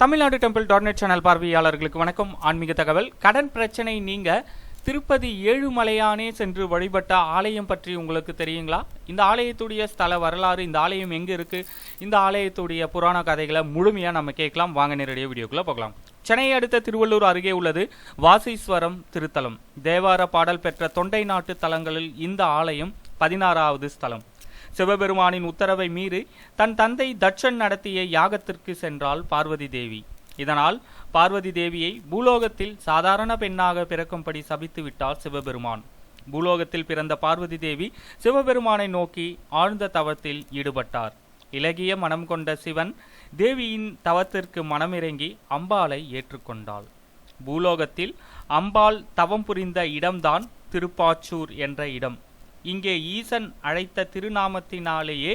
Tamil Nadu temple dot net channel பார்வையாளர்களுக்கு வணக்கம். ஆன்மீக தகவல் கடன் பிரச்சனை நீங்க திருப்பதி ஏழுமலையானே சென்று வழிபட்ட ஆலயம் பற்றி உங்களுக்கு தெரியுங்களா? இந்த ஆலயத்துடைய ஸ்தல வரலாறு இந்த ஆலயம் எங்க இருக்கு? இந்த ஆலயத்துடைய புராண கதைகளை முழுமையா நம்ம கேட்கலாம். வாங்க நேரடியாக வீடியோக்குள்ளே போகலாம். சென்னையை அடுத்த திருவள்ளூர் அருகே உள்ளது வாசீஸ்வரம் திருத்தலம். தேவார பாடல் பெற்ற தொண்டை நாட்டு தலங்களில் இந்த ஆலயம் பதினாறாவது ஸ்தலம். சிவபெருமானின் உத்தரவை மீறி தன் தந்தை தட்சன் நடத்திய யாகத்திற்கு சென்றாள் பார்வதி தேவி. இதனால் பார்வதி தேவியை பூலோகத்தில் சாதாரண பெண்ணாக பிறக்கும்படி சபித்து விட்டார் சிவபெருமான். பூலோகத்தில் பிறந்த பார்வதி தேவி சிவபெருமானை நோக்கி ஆழ்ந்த தவத்தில் ஈடுபட்டார். இலகிய மனம் கொண்ட சிவன் தேவியின் தவத்திற்கு மனமிறங்கி அம்பாளை ஏற்றுக்கொண்டாள். பூலோகத்தில் அம்பாள் தவம் புரிந்த இடம்தான் திருப்பாச்சூர் என்ற இடம். இங்கே ஈசன் அழைத்த திருநாமத்தினாலேயே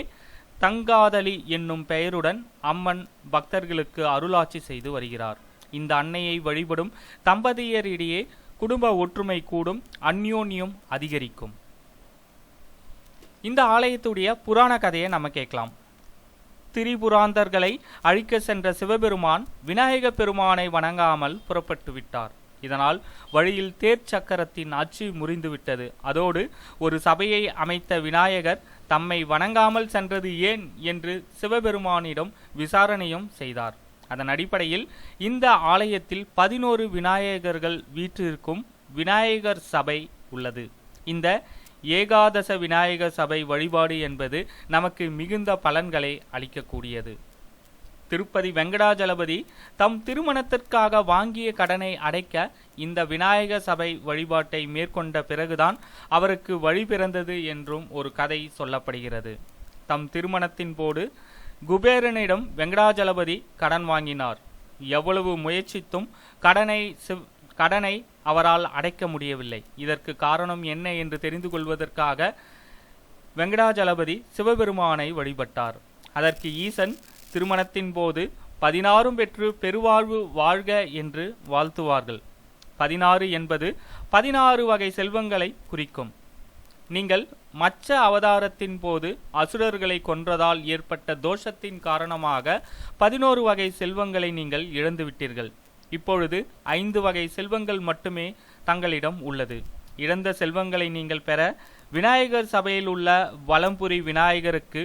தங்காதலி என்னும் பெயருடன் அம்மன் பக்தர்களுக்கு அருளாட்சி செய்து வருகிறார். இந்த அன்னையை வழிபடும் தம்பதியரிடையே குடும்ப ஒற்றுமை கூடும் அந்யோன்யம் அதிகரிக்கும். இந்த ஆலயத்துடைய புராண கதையை நம்ம கேட்கலாம். திரிபுராந்தர்களை அழிக்க சென்ற சிவபெருமான் விநாயக பெருமானை வணங்காமல் புறப்பட்டு விட்டார். இதனால் வழியில் தேர் சக்கரத்தின் அச்சு முறிந்துவிட்டது. அதோடு ஒரு சபையை அமைத்த விநாயகர் தம்மை வணங்காமல் சென்றது ஏன் என்று சிவபெருமானிடம் விசாரணையும் செய்தார். அதன் அடிப்படையில் இந்த ஆலயத்தில் பதினோரு விநாயகர்கள் வீற்றிருக்கும் விநாயகர் சபை உள்ளது. இந்த ஏகாதச விநாயகர் சபை வழிபாடு என்பது நமக்கு மிகுந்த பலன்களை அளிக்கக்கூடியது. திருப்பதி வெங்கடாஜலபதி தம் திருமணத்திற்காக வாங்கிய கடனை அடைக்க இந்த விநாயக சபை வழிபாட்டை மேற்கொண்ட பிறகுதான் அவருக்கு வழி பிறந்தது என்றும் ஒரு கதை சொல்லப்படுகிறது. தம் திருமணத்தின் போது குபேரனிடம் வெங்கடாஜலபதி கடன் வாங்கினார். எவ்வளவு முயற்சித்தும் கடனை சிவ் கடனை அவரால் அடைக்க முடியவில்லை. இதற்கு காரணம் என்ன என்று தெரிந்து கொள்வதற்காக வெங்கடாஜலபதி சிவபெருமானை வழிபட்டார். அதற்கு ஈசன் திருமணத்தின் போது பதினாறும் பெற்று பெருவாழ்வு வாழ்க என்று வாழ்த்துவார்கள். பதினாறு என்பது பதினாறு வகை செல்வங்களை குறிக்கும். நீங்கள் மச்ச அவதாரத்தின் போது அசுரர்களை கொன்றதால் ஏற்பட்ட தோஷத்தின் காரணமாக பதினோரு வகை செல்வங்களை நீங்கள் இழந்துவிட்டீர்கள். இப்பொழுது ஐந்து வகை செல்வங்கள் மட்டுமே தங்களிடம் உள்ளது. இழந்த செல்வங்களை நீங்கள் பெற விநாயகர் சபையில் உள்ள வலம்புரி விநாயகருக்கு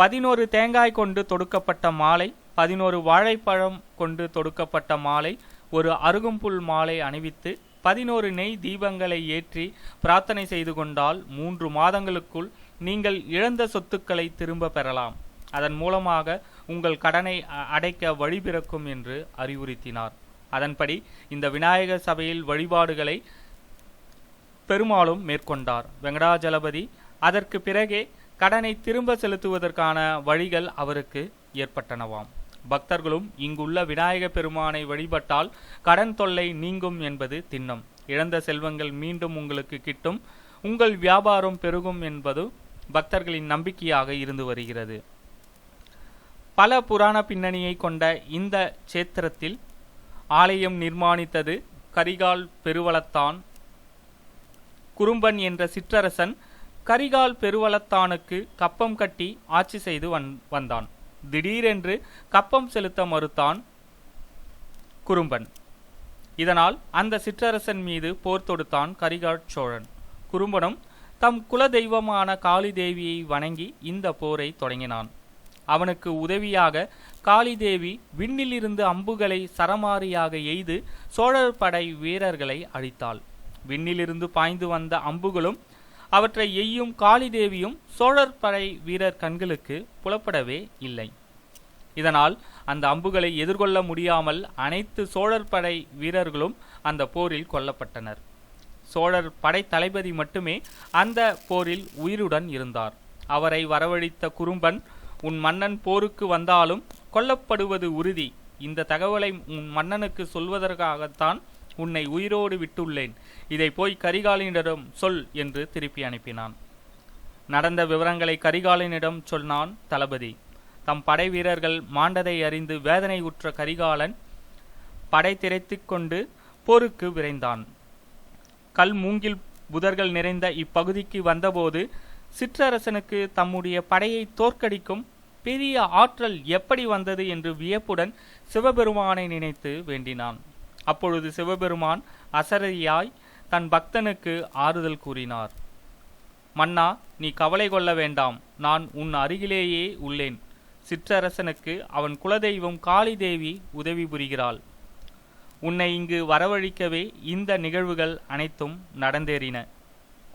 பதினோரு தேங்காய் கொண்டு தொடுக்கப்பட்ட மாலை பதினோரு வாழைப்பழம் கொண்டு தொடுக்கப்பட்ட மாலை ஒரு அருகும்புல் மாலை அணிவித்து பதினோரு நெய் தீபங்களை ஏற்றி பிரார்த்தனை செய்து கொண்டால் மூன்று மாதங்களுக்குள் நீங்கள் இழந்த சொத்துக்களை திரும்ப பெறலாம். அதன் மூலமாக உங்கள் கடனை அடைக்க வழிபிறக்கும் என்று அறிவுறுத்தினார். அதன்படி இந்த விநாயகர் சபையில் வழிபாடுகளை பெருமாளும் மேற்கொண்டார். வெங்கடாஜலபதி அதற்கு பிறகே கடனை திரும்ப செலுத்துவதற்கான வழிகள் அவருக்கு ஏற்பட்டனவாம். பக்தர்களும் இங்குள்ள விநாயக பெருமானை வழிபட்டால் கடன் தொல்லை நீங்கும் என்பது திண்ணம். இழந்த செல்வங்கள் மீண்டும் உங்களுக்கு கிட்டும். உங்கள் வியாபாரம் பெருகும் என்பது பக்தர்களின் நம்பிக்கையாக இருந்து வருகிறது. பல புராண பின்னணியை கொண்ட இந்த சேத்திரத்தில் ஆலயம் நிர்மாணித்தது கரிகால் பெருவளத்தான் குறும்பன் என்ற சிற்றரசன் கரிகால் பெருவளத்தானுக்கு கப்பம் கட்டி ஆட்சி செய்து வந் வந்தான். திடீரென்று கப்பம் செலுத்த மறுத்தான் குறும்பன். இதனால் அந்த சிற்றரசன் மீது போர் தொடுத்தான் கரிகால் சோழன். குறும்பனும் தம் குல தெய்வமான காளி தேவியை வணங்கி இந்த போரை தொடங்கினான். அவனுக்கு உதவியாக காளிதேவி விண்ணிலிருந்து அம்புகளை சரமாரியாக எய்து சோழர் படை வீரர்களை அழித்தாள். விண்ணிலிருந்து பாய்ந்து வந்த அம்புகளும் அவற்றை எய்யும் காளி தேவியும் சோழர் படை வீரர் கண்களுக்கு புலப்படவே இல்லை. இதனால் அந்த அம்புகளை எதிர்கொள்ள முடியாமல் அனைத்து சோழர் படை வீரர்களும் அந்த போரில் கொல்லப்பட்டனர். சோழர் படை தளபதி மட்டுமே அந்த போரில் உயிருடன் இருந்தார். அவரை வரவழைத்த குறும்பன் உன் மன்னன் போருக்கு வந்தாலும் கொல்லப்படுவது உறுதி. இந்த தகவலை உன் மன்னனுக்கு சொல்வதற்காகத்தான் உன்னை உயிரோடு விட்டுள்ளேன். இதை போய் கரிகாலனிடம் சொல் என்று திருப்பி அனுப்பினான். நடந்த விவரங்களை கரிகாலனிடம் சொன்னான் தளபதி. தம் படை வீரர்கள் மாண்டதை அறிந்து வேதனை உற்ற கரிகாலன் படை திரைத்து கொண்டு போருக்கு விரைந்தான். கல் மூங்கில் புதர்கள் நிறைந்த இப்பகுதிக்கு வந்தபோது சிற்றரசனுக்கு தம்முடைய படையை தோற்கடிக்கும் பெரிய ஆற்றல் எப்படி வந்தது என்று வியப்புடன் சிவபெருமானை நினைத்து வேண்டினான். அப்பொழுது சிவபெருமான் அசரதியாய் தன் பக்தனுக்கு ஆறுதல் கூறினார். மன்னா நீ கவலை கொள்ள வேண்டாம். நான் உன் அருகிலேயே உள்ளேன். சிற்றரசனுக்கு அவன் குலதெய்வம் காளி தேவி உதவி புரிகிறாள். உன்னை இங்கு வரவழிக்கவே இந்த நிகழ்வுகள் அனைத்தும் நடந்தேறின.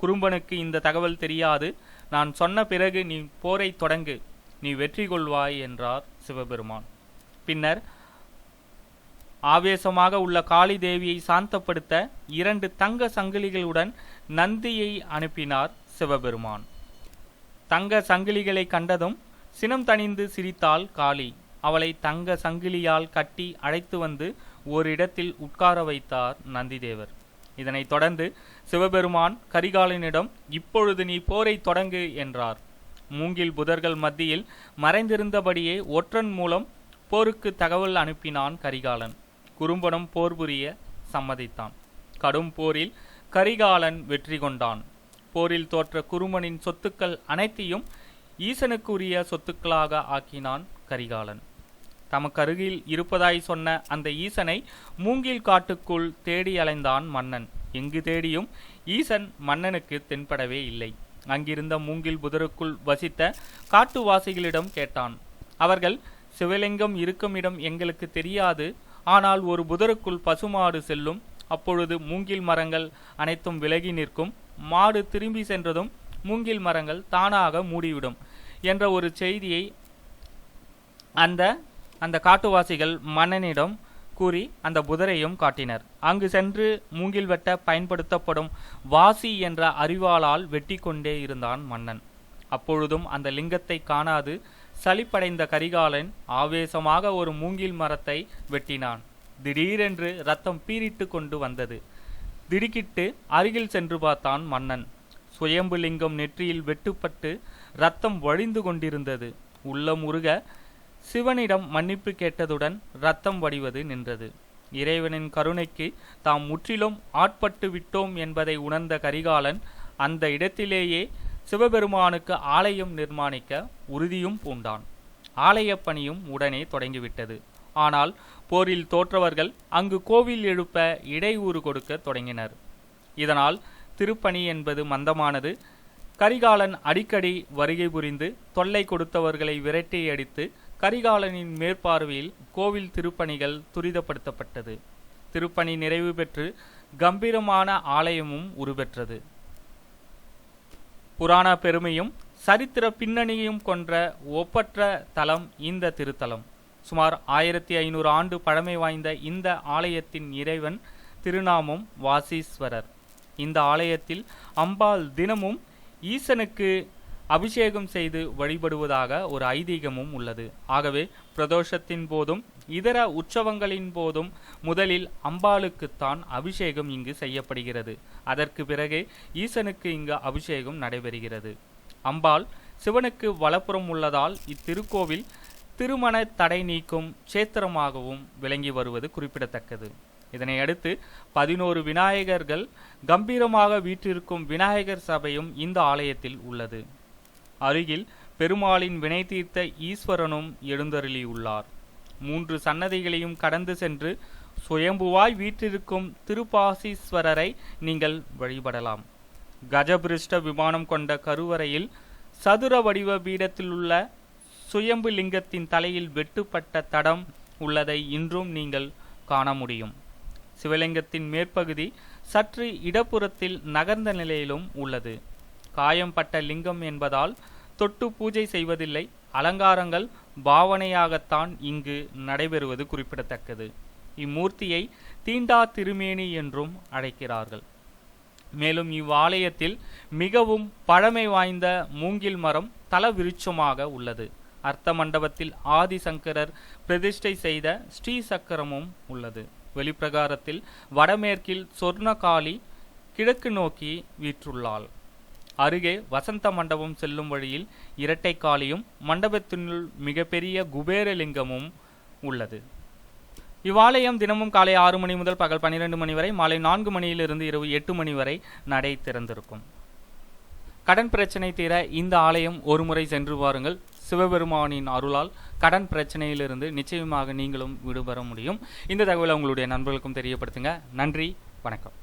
குறும்பனுக்கு இந்த தகவல் தெரியாது. நான் சொன்ன பிறகு நீ போரை தொடங்கு. நீ வெற்றி கொள்வாய் என்றார் சிவபெருமான். பின்னர் ஆவேசமாக உள்ள காளி தேவியை சாந்தப்படுத்த இரண்டு தங்க சங்கிலிகளுடன் நந்தியை அனுப்பினார் சிவபெருமான். தங்க சங்கிலிகளை கண்டதும் சினம் தணிந்து சிரித்தாள் காளி. அவளை தங்க சங்கிலியால் கட்டி அழைத்து வந்து ஓரிடத்தில் உட்கார வைத்தார் நந்திதேவர். இதனைத் தொடர்ந்து சிவபெருமான் கரிகாலனிடம் இப்பொழுது நீ போரை தொடங்கு என்றார். மூங்கில் புதர்கள் மத்தியில் மறைந்திருந்தபடியே ஒற்றன் மூலம் போருக்கு தகவல் அனுப்பினான் கரிகாலன். குறும்படம் போர் புரிய சம்மதித்தான். கடும் போரில் கரிகாலன் வெற்றி கொண்டான். போரில் தோற்ற குருமனின் சொத்துக்கள் அனைத்தையும் ஈசனுக்குரிய சொத்துக்களாக ஆக்கினான் கரிகாலன். தமக்கருகில் இருப்பதாய் சொன்ன அந்த ஈசனை மூங்கில் காட்டுக்குள் தேடி அலைந்தான் மன்னன். எங்கு தேடியும் ஈசன் மன்னனுக்கு தென்படவே இல்லை. அங்கிருந்த மூங்கில் புதருக்குள் வசித்த காட்டுவாசிகளிடம் கேட்டான். அவர்கள் சிவலிங்கம் இருக்கும் இடம் எங்களுக்கு தெரியாது. ஆனால் ஒரு புதருக்குள் பசுமாடு செல்லும். அப்பொழுது மூங்கில் மரங்கள் அனைத்தும் விலகி நிற்கும். மாடு திரும்பி சென்றதும் மூங்கில் மரங்கள் தானாக மூடிவிடும் என்ற ஒரு செய்தியை அந்த அந்த காட்டுவாசிகள் மன்னனிடம் கூறி அந்த புதரையும் காட்டினர். அங்கு சென்று மூங்கில் வெட்ட பயன்படுத்தப்படும் வாசி என்ற அறிவாளால் வெட்டி கொண்டே இருந்தான் மன்னன். அப்பொழுதும் அந்த லிங்கத்தை காணாது சலிப்படைந்த கரிகாலன் ஆவேசமாக ஒரு மூங்கில் மரத்தை வெட்டினான். திடீரென்று ரத்தம் பீரிட்டு கொண்டு வந்தது. திடுக்கிட்டு அருகில் சென்று பார்த்தான் மன்னன். சுயம்புலிங்கம் நெற்றியில் வெட்டுப்பட்டு ரத்தம் வழிந்து கொண்டிருந்தது. உள்ளம் உருக சிவனிடம் மன்னிப்பு கேட்டதுடன் ரத்தம் வடிவது நின்றது. இறைவனின் கருணைக்கு தாம் முற்றிலும் ஆட்பட்டு விட்டோம் என்பதை உணர்ந்த கரிகாலன் அந்த இடத்திலேயே சிவபெருமானுக்கு ஆலயம் நிர்மாணிக்க உறுதியும் பூண்டான். ஆலயப் பணியும் உடனே தொடங்கிவிட்டது. ஆனால் போரில் தோற்றவர்கள் அங்கு கோவில் எழுப்ப இடையூறு கொடுக்க தொடங்கினர். இதனால் திருப்பணி என்பது மந்தமானது. கரிகாலன் அடிக்கடி வருகை புரிந்து தொல்லை கொடுத்தவர்களை விரட்டி அடித்து கரிகாலனின் மேற்பார்வையில் கோவில் திருப்பணிகள் துரிதப்படுத்தப்பட்டது. திருப்பணி நிறைவு பெற்று கம்பீரமான ஆலயமும் உருபெற்றது. புராண பெருமையும் சரித்திர பின்னணியும் கொன்ற ஒப்பற்ற தலம் இந்த திருத்தலம். சுமார் ஆயிரத்தி ஐநூறு ஆண்டு பழமை வாய்ந்த இந்த ஆலயத்தின் இறைவன் திருநாமம் வாசீஸ்வரர். இந்த ஆலயத்தில் அம்பாள் தினமும் ஈசனுக்கு அபிஷேகம் செய்து வழிபடுவதாக ஒரு ஐதீகமும் உள்ளது. ஆகவே பிரதோஷத்தின் போதும் இதர உற்சவங்களின் போதும் முதலில் அம்பாளுக்குத்தான் அபிஷேகம் இங்கு செய்யப்படுகிறது. அதற்கு பிறகே ஈசனுக்கு இங்கு அபிஷேகம் நடைபெறுகிறது. அம்பாள் சிவனுக்கு வலப்புறம் உள்ளதால் இத்திருக்கோவில் திருமண தடை நீக்கும் சேத்திரமாகவும் விளங்கி வருவது குறிப்பிடத்தக்கது. இதனை அடுத்து பதினோரு விநாயகர்கள் கம்பீரமாக வீற்றிருக்கும் விநாயகர் சபையும் இந்த ஆலயத்தில் உள்ளது. அருகில் பெருமாளின் வினை தீர்த்த ஈஸ்வரனும் எழுந்தருளியுள்ளார். மூன்று சன்னதிகளையும் கடந்து சென்று சுயம்புவாய் வீற்றிருக்கும் திருப்பாசீஸ்வரரை நீங்கள் வழிபடலாம். கஜபிருஷ்ட விமானம் கொண்ட கருவறையில் சதுர வடிவ பீடத்திலுள்ள சுயம்பு லிங்கத்தின் தலையில் வெட்டுப்பட்ட தடம் உள்ளதை இன்றும் நீங்கள் காண முடியும். சிவலிங்கத்தின் மேற்பகுதி சற்று இடப்புறத்தில் நகர்ந்த நிலையிலும் உள்ளது. காயம்பட்ட லிங்கம் என்பதால் தொட்டு பூஜை செய்வதில்லை. அலங்காரங்கள் பாவனையாகத்தான் இங்கு நடைபெறுவது குறிப்பிடத்தக்கது. இம்மூர்த்தியை தீண்டா திருமேனி என்றும் அழைக்கிறார்கள். மேலும் இவ்வாலயத்தில் மிகவும் பழமை வாய்ந்த மூங்கில் மரம் தல விருட்சமாக உள்ளது. அர்த்த மண்டபத்தில் ஆதிசங்கரர் பிரதிஷ்டை செய்த ஸ்ரீ சக்கரமும் உள்ளது. வெளிப்பிரகாரத்தில் வடமேற்கில் சொர்ணகாளி கிழக்கு நோக்கி வீற்றுள்ளாள். அருகே வசந்த மண்டபம் செல்லும் வழியில் இரட்டை காளியும் மண்டபத்தினுள் மிகப்பெரிய குபேரலிங்கமும் உள்ளது. இவ்வாலயம் தினமும் காலை ஆறு மணி முதல் பகல் பன்னிரண்டு மணி வரை மாலை நான்கு மணியிலிருந்து இரவு எட்டு மணி வரை நடை திறந்திருக்கும். கடன் பிரச்சனை தீர இந்த ஆலயம் ஒருமுறை சென்று பாருங்கள். சிவபெருமானின் அருளால் கடன் பிரச்சனையிலிருந்து நிச்சயமாக நீங்களும் விடுபெற முடியும். இந்த தகவலை உங்களுடைய நண்பர்களுக்கும் தெரியப்படுத்துங்க. நன்றி வணக்கம்.